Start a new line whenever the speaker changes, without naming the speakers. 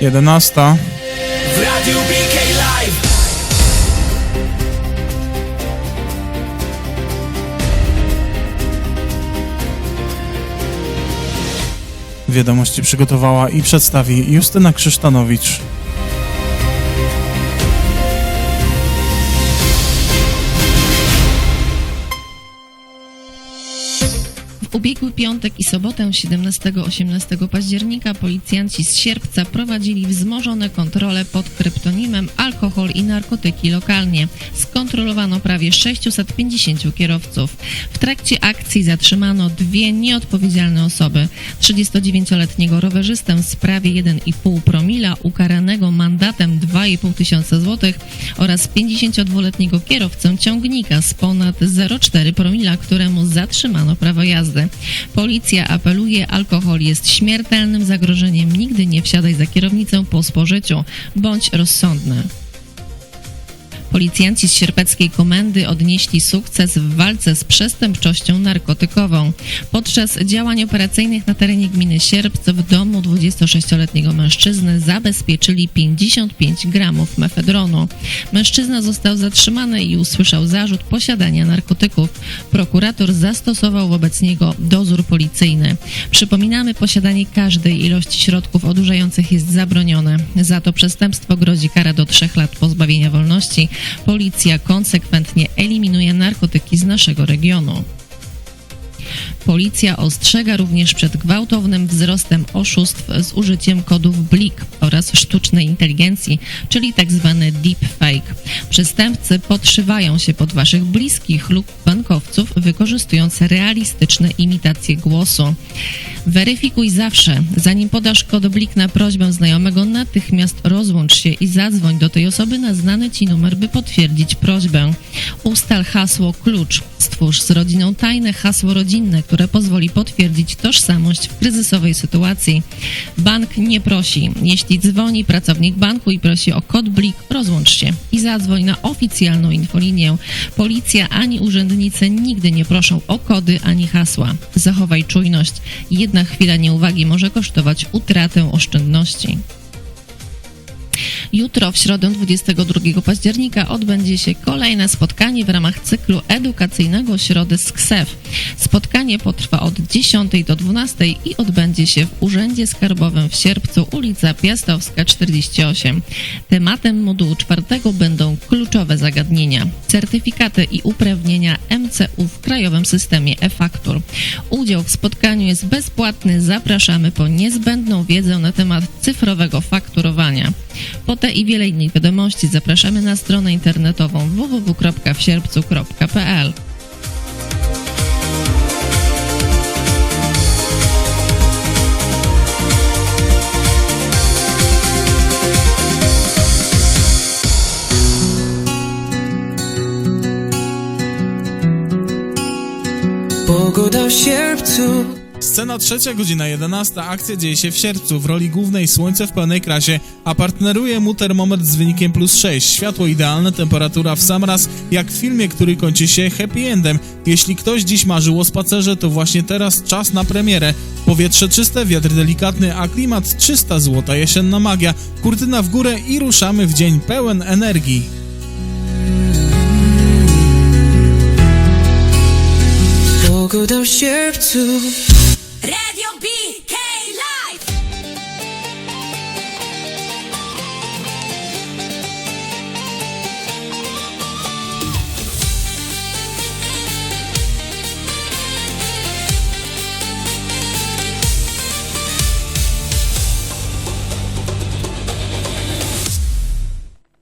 11.
W Radiu BK Live
Wiadomości przygotowała i przedstawi Justyna Krzysztanowicz.
Ubiegły piątek i sobotę 17-18 października policjanci z Sierpca prowadzili wzmożone kontrole pod kryptonimem alkohol i narkotyki lokalnie. Skontrolowano prawie 650 kierowców. W trakcie akcji zatrzymano dwie nieodpowiedzialne osoby. 39-letniego rowerzystę w sprawie 1,5 promila ukaranego mandatem 2,5 tysiąca złotych oraz 52-letniego kierowcę ciągnika z ponad 0,4 promila, któremu zatrzymano prawo jazdy. Policja apeluje, alkohol jest śmiertelnym zagrożeniem. Nigdy nie wsiadaj za kierownicę po spożyciu. Bądź rozsądny. Policjanci z sierpeckiej komendy odnieśli sukces w walce z przestępczością narkotykową. Podczas działań operacyjnych na terenie gminy Sierpc w domu 26-letniego mężczyzny zabezpieczyli 55 gramów mefedronu. Mężczyzna został zatrzymany i usłyszał zarzut posiadania narkotyków. Prokurator zastosował wobec niego dozór policyjny. Przypominamy, posiadanie każdej ilości środków odurzających jest zabronione. Za to przestępstwo grozi kara do 3 lat pozbawienia wolności. Policja konsekwentnie eliminuje narkotyki z naszego regionu. Policja ostrzega również przed gwałtownym wzrostem oszustw z użyciem kodów BLIK oraz sztucznej inteligencji, czyli tzw. deepfake. Przestępcy podszywają się pod waszych bliskich lub bankowców, wykorzystując realistyczne imitacje głosu. Weryfikuj zawsze, zanim podasz kod BLIK na prośbę znajomego, natychmiast rozłącz się i zadzwoń do tej osoby na znany ci numer, by potwierdzić prośbę. Ustal hasło klucz. Stwórz z rodziną tajne hasło rodzinne, które pozwoli potwierdzić tożsamość w kryzysowej sytuacji. Bank nie prosi. Jeśli dzwoni pracownik banku i prosi o kod BLIK, rozłącz się i zadzwoń na oficjalną infolinię. Policja ani urzędnicy nigdy nie proszą o kody ani hasła. Zachowaj czujność. Jedna chwila nieuwagi może kosztować utratę oszczędności. Jutro, w środę 22 października, odbędzie się kolejne spotkanie w ramach cyklu edukacyjnego Środy z KSEF. Spotkanie potrwa od 10 do 12 i odbędzie się w Urzędzie Skarbowym w Sierpcu, ulica Piastowska 48. Tematem modułu czwartego będą kluczowe zagadnienia, certyfikaty i uprawnienia MCU w Krajowym Systemie e-Faktur. Udział w spotkaniu jest bezpłatny. Zapraszamy po niezbędną wiedzę na temat cyfrowego fakturowania. Po te i wiele innych wiadomości zapraszamy na stronę internetową www.wsierpcu.pl.
Pogoda w sierpcu
Scena trzecia, godzina 11. Akcja dzieje się w sierpcu. W roli głównej słońce w pełnej krasie, a partneruje mu termometr z wynikiem plus 6. Światło idealne, temperatura w sam raz, jak w filmie, który kończy się happy endem. Jeśli ktoś dziś marzył o spacerze, to właśnie teraz czas na premierę. Powietrze czyste, wiatr delikatny, a klimat 300 złota jesienna magia. Kurtyna w górę i ruszamy w dzień pełen energii.
Pogoda w sierpcu
Radio B.